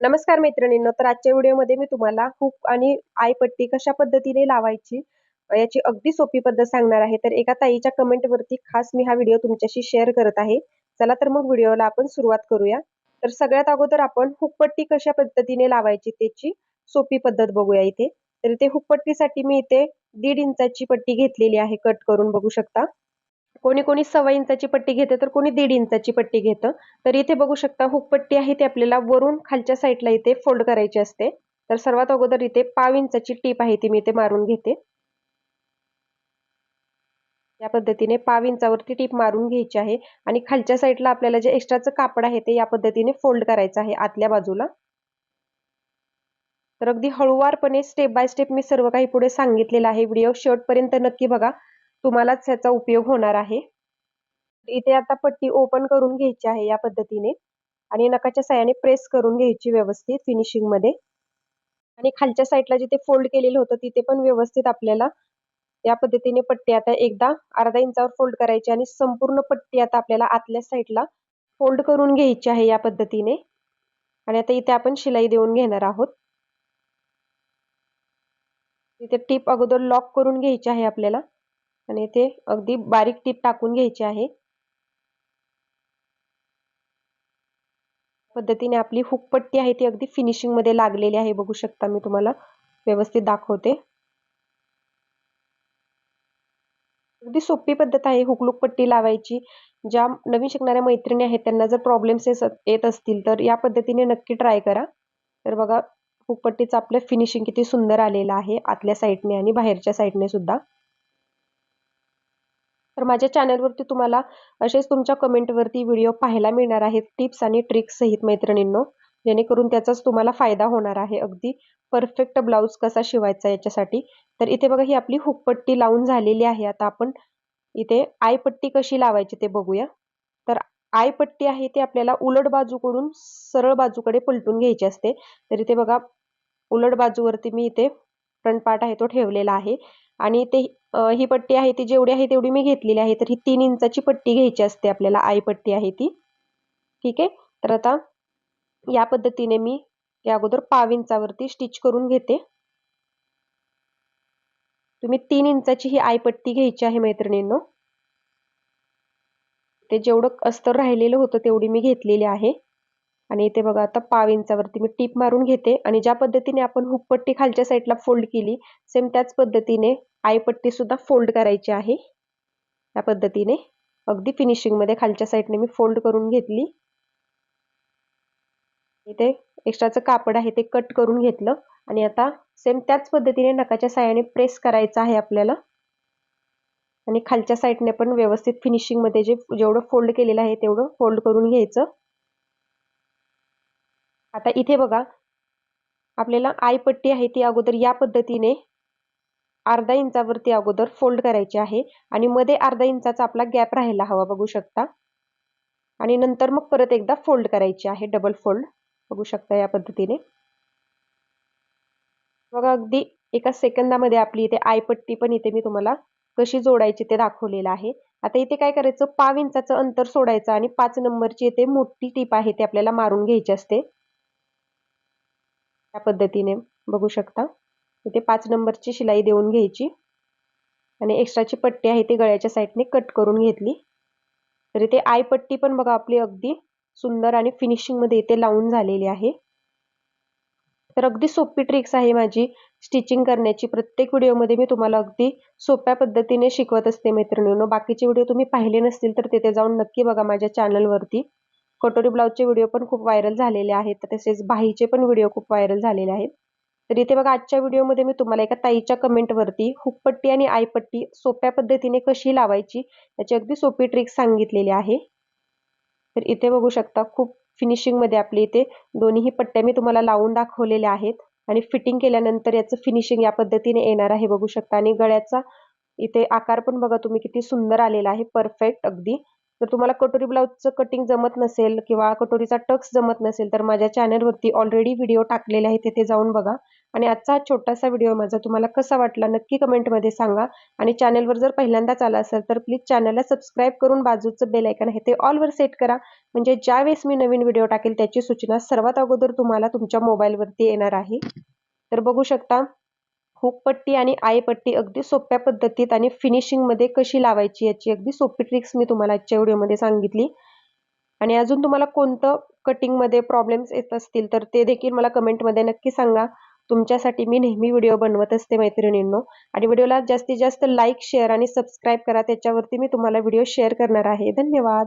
नमस्कार मैत्रिणींनो तर आजच्या व्हिडिओमध्ये मी तुम्हाला हुक आणि आयपट्टी कशा पद्धतीने लावायची याची अगदी सोपी पद्धत सांगणार आहे. तर एका ताईच्या कमेंटवरती खास मी हा व्हिडिओ तुमच्याशी शेअर करत आहे. चला तर मग व्हिडिओला आपण सुरुवात करूया. तर सगळ्यात अगोदर आपण हुकपट्टी कशा पद्धतीने लावायची त्याची सोपी पद्धत बघूया इथे. तर इथे हुकपट्टीसाठी मी इथे दीड इंचाची पट्टी घेतलेली आहे. कट करून बघू शकता. कोणी कोणी सव्वा इंचाची पट्टी घेते तर कोणी दीड इंचाची पट्टी घेतं. तर इथे बघू शकता हुक पट्टी आहे ती आपल्याला वरून खालच्या साईडला इथे फोल्ड करायची असते. तर सर्वात अगोदर इथे पाव इंचाची टीप आहे ती मी इथे मारून घेते. या पद्धतीने पाव इंचावरती टीप मारून घ्यायची आहे आणि खालच्या साईडला आपल्याला जे एक्स्ट्राचं कापड आहे ते या पद्धतीने फोल्ड करायचं आहे आतल्या बाजूला. तर अगदी हळूवारपणे स्टेप बाय स्टेप मी सर्व काही पुढे सांगितलेलं आहे. व्हिडिओ शेवटपर्यंत नक्की बघा. तुम्हालाच ह्याचा उपयोग होणार आहे. इथे आता पट्टी ओपन करून घ्यायची आहे या पद्धतीने. आणि नकाच्या साह्याने प्रेस करून घ्यायची व्यवस्थित फिनिशिंगमध्ये आणि खालच्या साईडला जिथे फोल्ड केलेलं होतं तिथे पण व्यवस्थित आपल्याला या पद्धतीने पट्टी आता एकदा अर्धा इंचावर फोल्ड करायची आणि संपूर्ण पट्टी आता आपल्याला आतल्या साईडला फोल्ड करून घ्यायची आहे या पद्धतीने. आणि आता इथे आपण शिलाई देऊन घेणार आहोत. इथे टीप अगोदर लॉक करून घ्यायची आहे आपल्याला. आणि इथे अगदी बारीक टीप टाकून घ्यायची आहे. पद्धतीने आपली हुकपट्टी आहे ती अगदी फिनिशिंगमध्ये लागलेली आहे बघू शकता मी तुम्हाला. व्यवस्थित दाखवते. अगदी सोपी पद्धत आहे हुकलूक पट्टी लावायची. ज्या नवीन शिकणाऱ्या मैत्रिणी आहेत त्यांना जर प्रॉब्लेम्स येत असतील तर या पद्धतीने नक्की ट्राय करा. तर बघा हुकपट्टीचं आपलं फिनिशिंग किती सुंदर आलेलं आहे आतल्या साईडने आणि बाहेरच्या साईडने सुद्धा. तर माझ्या चॅनलवरती तुम्हाला असेच तुमच्या कमेंटवरती व्हिडिओ पाहायला मिळणार आहेत टिप्स आणि ट्रिक्स सहित मैत्रिणींनो. जेणेकरून त्याचाच तुम्हाला फायदा होणार आहे अगदी. परफेक्ट ब्लाऊज कसा शिवायचा याच्यासाठी. तर इथे बघा ही आपली हुकपट्टी लावून झालेली आहे. आता आपण इथे आयपट्टी कशी लावायची ते बघूया. तर आयपट्टी आहे ते आपल्याला उलट बाजूकडून सरळ बाजूकडे पलटून घ्यायची असते. तर इथे बघा उलट बाजूवरती मी इथे फ्रंट पार्ट आहे तो ठेवलेला आहे. आणि ते ही पट्टी आहे ती जेवढी आहे तेवढी मी घेतलेली आहे. तर ही तीन इंचाची पट्टी घ्यायची असते आपल्याला आई पट्टी आहे ती. ठीक आहे? तर आता या पद्धतीने मी या अगोदर पाव इंचावरती स्टिच करून घेते. तुम्ही तीन इंचाची ही आयपट्टी घ्यायची आहे मैत्रिणींनो. ते जेवढं अस्तर राहिलेलं होतं तेवढी मी घेतलेली आहे. आणि इथे बघा आता पाव इंचावरती मी टीप मारून घेते. आणि ज्या पद्धतीने आपण हुकपट्टी खालच्या साईडला फोल्ड केली सेम त्याच पद्धतीने आईपट्टी सुद्धा फोल्ड करायची आहे. त्या पद्धतीने. अगदी फिनिशिंगमध्ये खालच्या साईडने मी फोल्ड करून घेतली. इथे एक्स्ट्राचं कापड आहे ते कट करून घेतलं. आणि आता सेम त्याच पद्धतीने नकाच्या साह्याने प्रेस करायचं आहे आपल्याला. आणि खालच्या साईडने पण व्यवस्थित फिनिशिंगमध्ये जे जेवढं फोल्ड केलेलं आहे तेवढं फोल्ड करून घ्यायचं. आता इथे बघा. आपल्याला आयपट्टी आहे ती अगोदर या पद्धतीने अर्धा इंचावरती अगोदर फोल्ड करायची आहे आणि मध्ये अर्धा इंचाचा आपला गॅप राहायला हवा बघू शकता. आणि नंतर मग परत एकदा फोल्ड करायची आहे डबल फोल्ड बघू शकता या पद्धतीने. बघा अगदी एका सेकंदामध्ये आपली इथे आयपट्टी पण इथे मी तुम्हाला कशी जोडायची ते दाखवलेलं आहे. आता इथे काय करायचं? पाव इंचाचं अंतर सोडायचं आणि पाच नंबरची इथे मोठी टीप आहे ती आपल्याला मारून घ्यायची असते. या पद्धतीने बघू शकता. इथे पाच नंबरची शिलाई देऊन घ्यायची. आणि एक्स्ट्राची पट्टी आहे ती गळ्याच्या साईडने कट करून घेतली. तर इथे आय पट्टी पण बघा आपली अगदी सुंदर आणि फिनिशिंगमध्ये इथे लावून झालेली आहे. तर अगदी सोपी ट्रिक्स आहे माझी स्टिचिंग करण्याची. प्रत्येक व्हिडिओमध्ये मी तुम्हाला अगदी सोप्या पद्धतीने शिकवत असते मैत्रिणींनो. बाकीचे व्हिडिओ तुम्ही पाहिले नसतील तर तिथे जाऊन नक्की बघा माझ्या चॅनलवरती कटोरी ब्लाऊजचे व्हिडिओ पण खूप व्हायरल झालेले आहेत. तसेच बाहीचे पण व्हिडिओ खूप व्हायरल झालेले आहेत. तर इथे बघा आजच्या व्हिडिओमध्ये मी तुम्हाला एका ताईच्या कमेंटवरती हुकपट्टी आणि आयपट्टी सोप्या पद्धतीने कशी लावायची याची अगदी सोपी ट्रिक सांगितलेली आहे. तर इथे बघू शकता खूप फिनिशिंगमध्ये आपली इथे दोन्ही पट्ट्या मी तुम्हाला लावून दाखवलेल्या आहेत. आणि फिटिंग केल्यानंतर याचं फिनिशिंग या पद्धतीने येणार आहे बघू शकता. आणि गळ्याचा इथे आकार पण बघा तुम्ही किती सुंदर आलेला आहे. परफेक्ट अगदी. जर तुम्हाला कटोरी ब्लाऊजचं कटिंग जमत नसेल किंवा कटोरीचा टक्स जमत नसेल तर माझ्या चॅनलवरती ऑलरेडी व्हिडिओ टाकलेले आहे तिथे जाऊन बघा. आणि आजचा छोटासा व्हिडिओ माझा तुम्हाला कसा वाटला नक्की कमेंटमध्ये सांगा. आणि चॅनलवर जर पहिल्यांदाच आला असेल तर प्लीज चॅनलला सबस्क्राईब करून बाजूचं बेल आयकन आहे ते ऑलवर सेट करा. म्हणजे ज्यावेळेस मी नवीन व्हिडिओ टाकेल त्याची सूचना सर्वात अगोदर तुम्हाला तुमच्या मोबाईलवरती येणार आहे. तर बघू शकता हुकपट्टी आणि आयपट्टी अगदी सोप्या पद्धतीत आणि फिनिशिंगमध्ये कशी लावायची याची अगदी सोपी ट्रिक्स मी तुम्हाला आजच्या व्हिडिओमध्ये सांगितली. आणि अजून तुम्हाला कोणतं कटिंगमध्ये प्रॉब्लेम्स येत असतील तर ते देखील मला कमेंटमध्ये नक्की सांगा. तुमच्यासाठी मी नेहमी व्हिडिओ बनवत असते मैत्रिणींनो. आणि व्हिडिओला जास्तीत जास्त लाईक शेअर आणि सबस्क्राईब करा. त्याच्यावरती मी तुम्हाला व्हिडिओ शेअर करणार आहे. धन्यवाद.